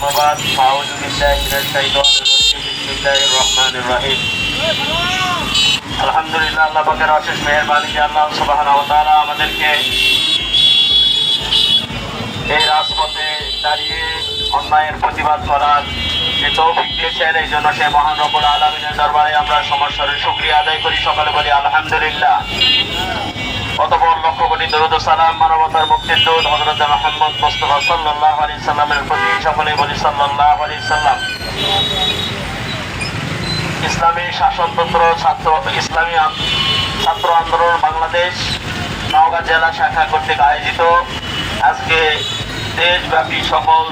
ধন্যবাদ আউযু বিল্লাহি মিনাশ আলহামদুলিল্লাহ, আল্লাহ পাকের অশেষ মেহেরবানি যে আল্লাহ সুবহানাহু ওয়া তাআলা আমাদেরকে এই রাজপথে দাঁড়িয়ে অন্যায়ের প্রতিবাদ করার যে তৌফিক দিয়েছেন, এই জন্য সে মহান রব্বুল আলমিনের দরবারে আমরা সমস্যার সুক্রিয়া আদায় করি। সকালে বলি আলহামদুলিল্লাহ। অতপর লক্ষ কোটি দরুদ সালাম মানবতার মুক্তির দূত হজরত মোহাম্মদ মোস্তফা সাল্লাহ আলী সাল্লামের প্রতি সকলে বলি সাল্লাহ আলী সাল্লাম। ইসলামী শাসনতন্ত্র ছাত্র, ইসলামী ছাত্র আন্দোলন বাংলাদেশ নওগাঁ জেলা শাখা কর্তৃক আয়োজিত। আজকে দেশব্যাপী সকল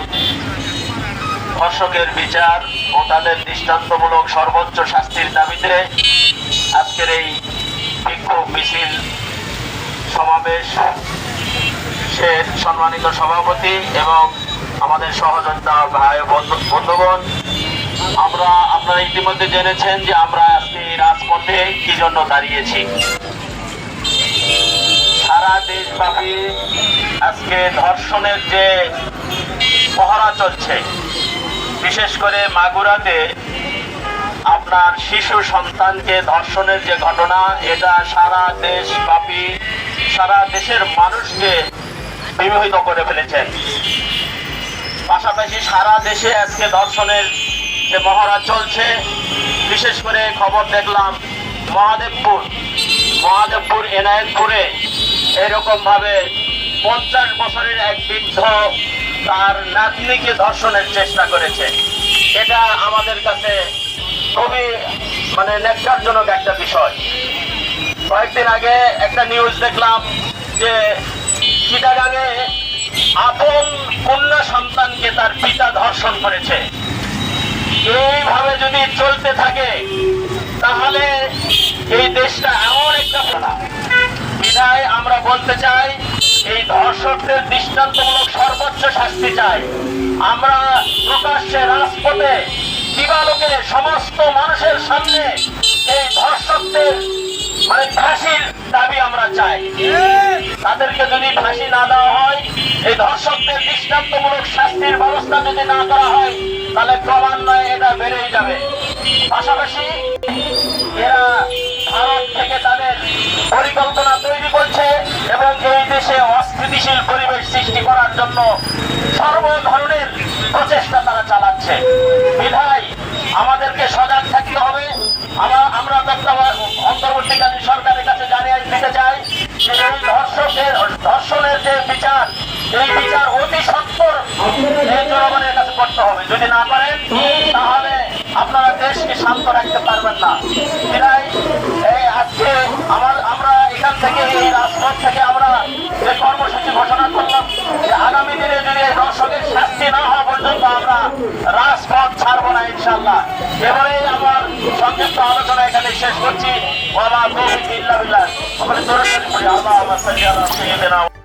ধর্ষকের বিচার ও তাদের দৃষ্টান্তমূলক সর্বোচ্চ শাস্তির দাবিতে সে সম্মানিত সভাপতি এবং আমাদের সহযোদ্ধা ভাই বন্ধু- বন্ধুগণ, আমরা আপনারা ইতিমধ্যে জেনেছেন যে আমরা আজকে রাজপথে কি জন্য দাঁড়িয়েছি। সারা দেশব্যাপী আজকে ধর্ষণের যে পহরা চলছে, বিশেষ করে মাগুরাতে আপনার শিশু সন্তানকে ধর্ষণের যে ঘটনা, এটা সারা দেশব্যাপী, সারা দেশের মানুষকে বিমোহিত করে ফেলেছেন। পাশাপাশি সারা দেশে আজকে ধর্ষণের যে মহড়া চলছে, বিশেষ করে খবর দেখলাম মহাদেবপুর। মহাদেবপুর, এনায়েতপুরে এরকম ভাবে পঞ্চাশ বছরের এক বৃদ্ধ তার নাতনিকে ধর্ষণের চেষ্টা করেছে। এটা আমাদের কাছে খুবই মানে ন্যাক্কারজনক একটা বিষয়। কয়েকদিন আগে একটা নিউজ দেখলাম যে চিটাগাঙে আপন কন্যা সন্তানকে তার পিতা ধর্ষণ করেছে। এইভাবে যদি চলতে থাকে, তাহলে এই দেশটা এমন একটা ফেলা বিধায় আমরা বলতে চাই, এই ধর্ষকদের দৃষ্টান্তমূলক সর্বোচ্চ শাস্তি চাই। আমরা প্রকাশ্যে রাজপথে দিবালোকে সমস্ত মানুষের সামনে এই ধর্ষকদের মানে ফাঁসির দাবি আমরা চাই। তাদেরকে যদি ফাঁসি না দেওয়া হয়, এই ধর্ষকদের দৃষ্টান্তমূলক শাস্তির ব্যবস্থা যদি না করা হয়, তাহলে ক্রমান্বয়ে এটা বেড়েই যাবে। পাশাপাশি এরা ভারত থেকে তাদের পরিকল্পনা তৈরি করছে এবং এই দেশে অস্থিতিশীল পরিবেশ সৃষ্টি করার জন্য সর্ব ধরনের প্রচেষ্টা তারা চালাচ্ছে। বিধায় দেশকে শান্ত রাখতে পারবেন না। এরাই আজকে আমার, আমরা এখান থেকে, এই রাজপথ থেকে আমরা যে কর্মসূচি ঘোষণা করলাম, যে আগামী দিনে যদি দর্শকের শাস্তি না হওয়া পর্যন্ত আমরা রাজপথ ছাড়বো না ইনশাল্লাহ এবারে আমার সংক্ষিপ্ত আলোচনা এখানে শেষ করছি। ওমা তৌফিক ইল্লা বিল্লাহ। দরকারি আল্লাহ